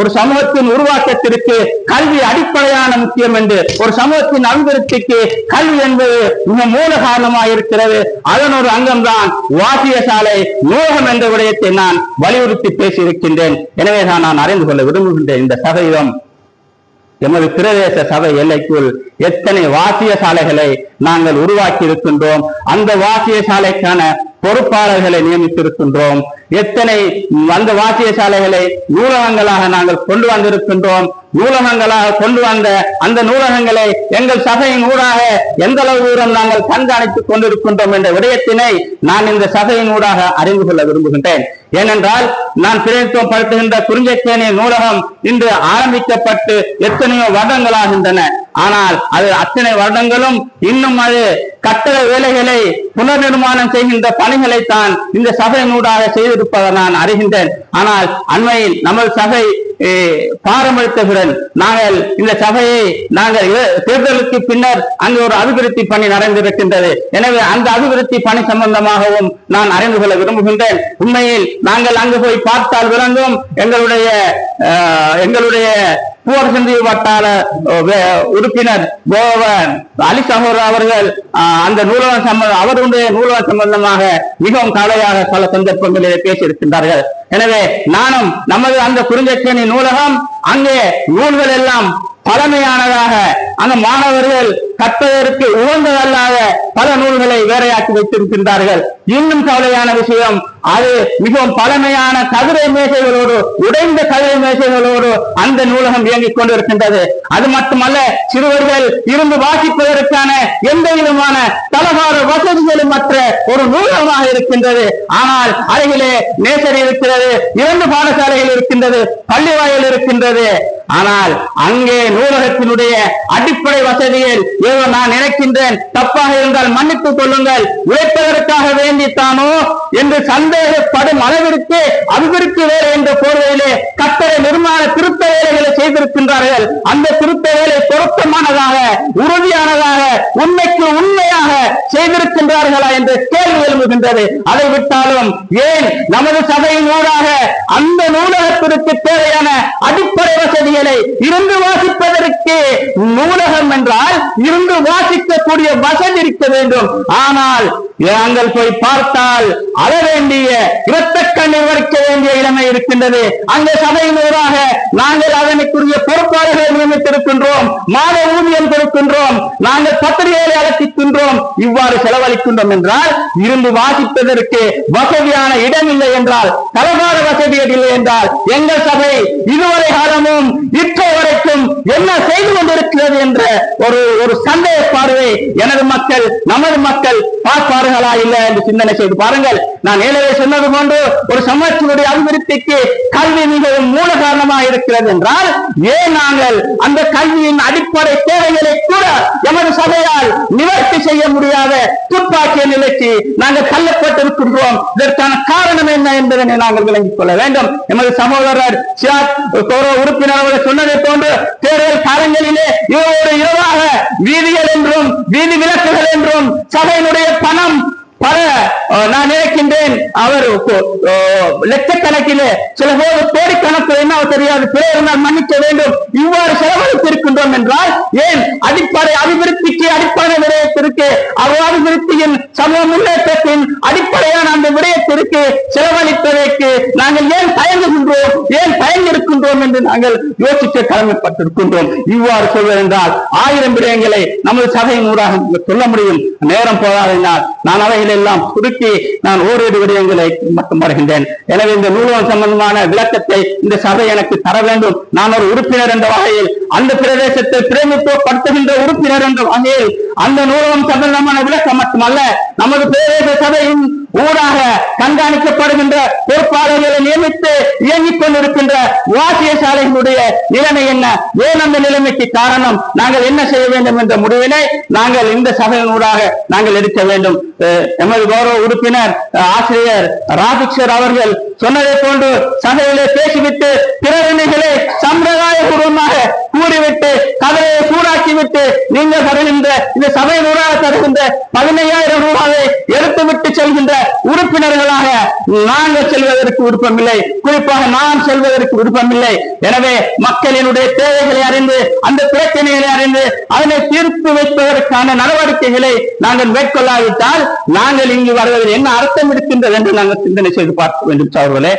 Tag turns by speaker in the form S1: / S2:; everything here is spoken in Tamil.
S1: ஒரு சமூகத்தின் உருவாக்கத்திற்கு கல்வி அடிப்படையான முக்கியம் என்று ஒரு சமூகத்தின் அபிவிருத்திக்கு கல்வி என்பது மிக மூல காரணமாக இருக்கிறது. அதன் ஒரு அங்கம்தான் வாசியசாலை நூலகம் என்ற விடயத்தை நான் வலியுறுத்தி பேசியிருக்கின்றேன். எனவே தான் நான் அறிந்து கொள்ள விரும்புகின்றேன் இந்த சதவீதம். எமது பிரதேச சபை எல்லைக்குள் எத்தனை வாசிய சாலைகளை நாங்கள் உருவாக்கி இருக்கின்றோம் அந்த வாசிய சாலைக்கான பொறுப்பாளர்களை நியமித்திருக்கின்றோம் எத்தனை அந்த வாசிய சாலைகளை நூலகங்களாக நாங்கள் கொண்டு வந்திருக்கின்றோம் நூலகங்களாக கொண்டு வந்த அந்த நூலகங்களை எங்கள் சபையின் ஊடாக எந்த அளவு தூரம் நாங்கள் கண்காணித்துக் கொண்டிருக்கின்றோம் என்ற விடயத்தினை நான் இந்த சபையின் ஊடாக அறிந்து கொள்ள விரும்புகின்றேன். ஏனென்றால் நான் பிரதித்துவம் படுத்துகின்ற குறிஞ்சக்கேணி நூலகம் இன்று ஆரம்பிக்கப்பட்டு எத்தனையோ வருடங்களாகின்றன. ஆனால் அது அத்தனை வருடங்களும் இன்னும் அது கட்டட வேலைகளை புனர் நிர்மாணம் செய்கின்ற பணிகளை தான் இந்த சபையினூடாக செய்திருப்பதை நான் அறிகின்றேன். ஆனால் அண்மையில் நமது சபை eh, நாங்கள் இந்த சபையை நாங்கள் தேர்தலுக்கு பின்னர் அங்கு ஒரு அபிவிருத்தி பணி நடந்திருக்கின்றது. எனவே அந்த அபிவிருத்தி பணி சம்பந்தமாகவும் நான் அறிந்து கொள்ள விரும்புகின்றேன். உண்மையில் நாங்கள் அங்கு போய் பார்த்தால் விளங்கும் எங்களுடைய எங்களுடைய பூவர் சிந்தி வட்டார வே- உறுப்பினர் கோவன் அலி சகோதர் அவர்கள் அஹ், அந்த நூலகம் சம்பந்தம் அவருடைய நூலகம் சம்பந்தமாக மிகவும் கவலையாக பல சந்தர்ப்பங்களில் பேசியிருக்கின்றார்கள். எனவே நானும் நமது அந்த குறிஞ்சக்கேணி நூலகம் அங்கே நூல்கள் எல்லாம் பழமையானதாக அந்த மாணவர்கள் கற்பதற்கு உகந்ததல்லாத பல நூல்களை வேறையாக்கி வைத்திருக்கின்றார்கள். இன்னும் கவலையான விஷயம் அது மிகவும் பழமையான கதிரை மேசைகளோடு உடைந்த கதிரை மேசைகளோடு அந்த நூலகம் இயங்கிக் கொண்டிருக்கின்றது. அது மட்டுமல்ல சிறுவர்கள் இருந்து வாசிப்பதற்கான எந்த விதமான தலகார வசதிகளும் மற்ற ஒரு நூலகமாக இருக்கின்றது. ஆனால் அருகிலே நேசர் இருக்கிறது இரண்டு பாடசாலைகள் இருக்கின்றது பள்ளி வாயில் இருக்கின்றது. ஆனால் அங்கே நூலகத்தினுடைய அடிப்படை வசதியில் ஏதோ நான் நினைக்கின்றேன். தப்பாக இருந்தால் மன்னித்துக் கொள்ளுங்கள். உழைப்பதற்காக வேண்டித்தானோ என்று சந்தேகப்படும் அளவிற்கு அபிவிருத்தி வேலை என்ற போர்வையிலே கட்டளை நிர்மாண திருத்த வேலைகளை செய்திருக்கின்றார்கள். அந்த திருத்த வேலை பொருத்தமானதாக உறுதியானதாக உண்மைக்கு உண்மையாக செய்திருக்கின்றார்களா என்று கேள்வி எழும்புகின்றது. அதை விட்டாலும் ஏன் நமது சபையின் ஊடாக அந்த நூலகத்திற்கு தேவையான அடிப்படை வசதிகளை இருந்து வாசிப்பதற்கு நூலகம் என்றால் இருந்து வாசிக்கக்கூடிய வசதி இருக்க வேண்டும். ஆனால் நாங்கள் போய் பார்த்தால் அழ வேண்டிய இரத்த கண்ணீர் வடிக்க வேண்டிய இளமை இருக்கின்றது. அந்த சபையினூராக நாங்கள் அதனுக்குரிய பொறுப்பாளர்களை நியமித்திருக்கின்றோம். மாத ஊதியம் கொடுக்கின்றோம். நாங்கள் பத்திரிகைகளை அழைத்திருக்கின்றோம். இவ்வாறு செலவழிக்கின்றோம் என்றால் இருந்து வாசிப்பதற்கு வசதியான இடம் இல்லை என்றால் தலகால வசதி இல்லை என்றால் எங்கள் சபை இதுவரை காலமும் இப்போ வரைக்கும் என்ன செய்து கொண்டிருக்கிறது என்ற ஒரு ஒரு சந்தேக பார்வை எனது மக்கள் நமது மக்கள் பார்ப்பார்களா இல்லை என்று சிந்தனை செய்து பாருங்கள். நான் ஏழையை சொன்னது போன்று ஒரு சமூகத்தினுடைய அபிவிருத்திக்கு கல்வி மிகவும் மூல காரணமாக இருக்கிறது என்றால் ஏன் நாங்கள் அந்த கல்வியின் அடிப்படை தேவைகளை கூட எமது சபையால் நிவர்த்தி செய்ய முடியாத துப்பாக்கிய நிலைக்கு நாங்கள் தள்ளப்பட்டிருக்கின்றோம். இதற்கான என்பதனை நாங்கள் விளங்கிக் கொள்ள வேண்டும். எமது சகோதரர் உறுப்பினர் அவர்கள் சொன்னதை போன்று தேர்தல் காலங்களிலே இரவோடு இரவாக வீதிகள் என்றும் வீதி விளக்குகள் என்றும் சபையினுடைய பணம் பல நான் நினைக்கின்றேன். அவர் லட்சக்கணக்கிலே சில போது கோடிக்கணக்கு என்ன தெரியாது. பிழை இருந்தால் மன்னிக்க வேண்டும். இவ்வாறு செலவழித்திருக்கின்றோம் என்றால் ஏன் அடிப்படை அபிவிருத்திக்கு அடிப்படை விடயத்திற்கு அவ் அபிவிருத்தியின் சமூக முன்னேற்றத்தின் அடிப்படையான அந்த விடயம் செலவழிப்பதற்கு நாங்கள் ஏன் தயங்குகின்றோம் ஏன் தயங்கிருக்கின்றோம் என்று நாங்கள் யோசிக்க கடமைப்பட்டிருக்கின்றோம். இவ்வாறு சொல்வதென்றால் ஆயிரம் விடயங்களை நமது சபையின் ஊடாக சொல்ல முடியும். நேரம் போதாதினால் நான் அவைகள் எல்லாம் சுருக்கி நான் ஓரிரு விடயங்களை மட்டும் வருகின்றேன். எனவே இந்த நூலகம் சம்பந்தமான விளக்கத்தை இந்த சபை எனக்கு தர வேண்டும். நான் ஒரு உறுப்பினர் என்ற வகையில் அந்த பிரதேசத்தை பிரதிநிதித்துவப்படுத்துகின்ற உறுப்பினர் என்ற வகையில் அந்த நூலகம் சம்பந்தமான விளக்கம் மட்டுமல்ல நமது பிரதேச சபையின் கண்காணிக்கப்படுகின்ற பொறுப்பாளர்களை நியமித்து இயங்கிக் கொண்டிருக்கின்ற வாசிய சாலைகளுடைய நிலைமை என்ன? ஏன் அந்த நிலைமைக்கு காரணம்? நாங்கள் என்ன செய்ய வேண்டும் என்ற முடிவினை நாங்கள் இந்த சபையினூடாக நாங்கள் எடுக்க வேண்டும். எமது கௌரவ உறுப்பினர் அஹ் ஆசிரியர் ராபிக்ஷர் அவர்கள் சொன்னதை போன்று சபையிலே பேசிவிட்டு பிறவினைகளை சம்பிரதாய பூர்வமாக கூறிவிட்டு கதையை சூடாக்கிவிட்டு நீங்கள் தருகின்ற இந்த சபையினூடாக தருகின்ற பதினையாயிரம் உறுப்பினர்களாக நாங்கள் செல்வதற்கு விருப்பமில்லை. குறிப்பாக நான் செல்வதற்கு விருப்பமில்லை. எனவே மக்களினுடைய தேவைகளை அறிந்து அந்த பிரச்சனைகளை அறிந்து அதனை தீர்த்து வைப்பதற்கான நடவடிக்கைகளை நாங்கள் மேற்கொள்ளாவிட்டால் நாங்கள் இங்கு வருவதில் என்ன அர்த்தம் இருக்கின்றது என்று நாங்கள் சிந்தனை செய்து பார்க்க வேண்டும் சோழர்களே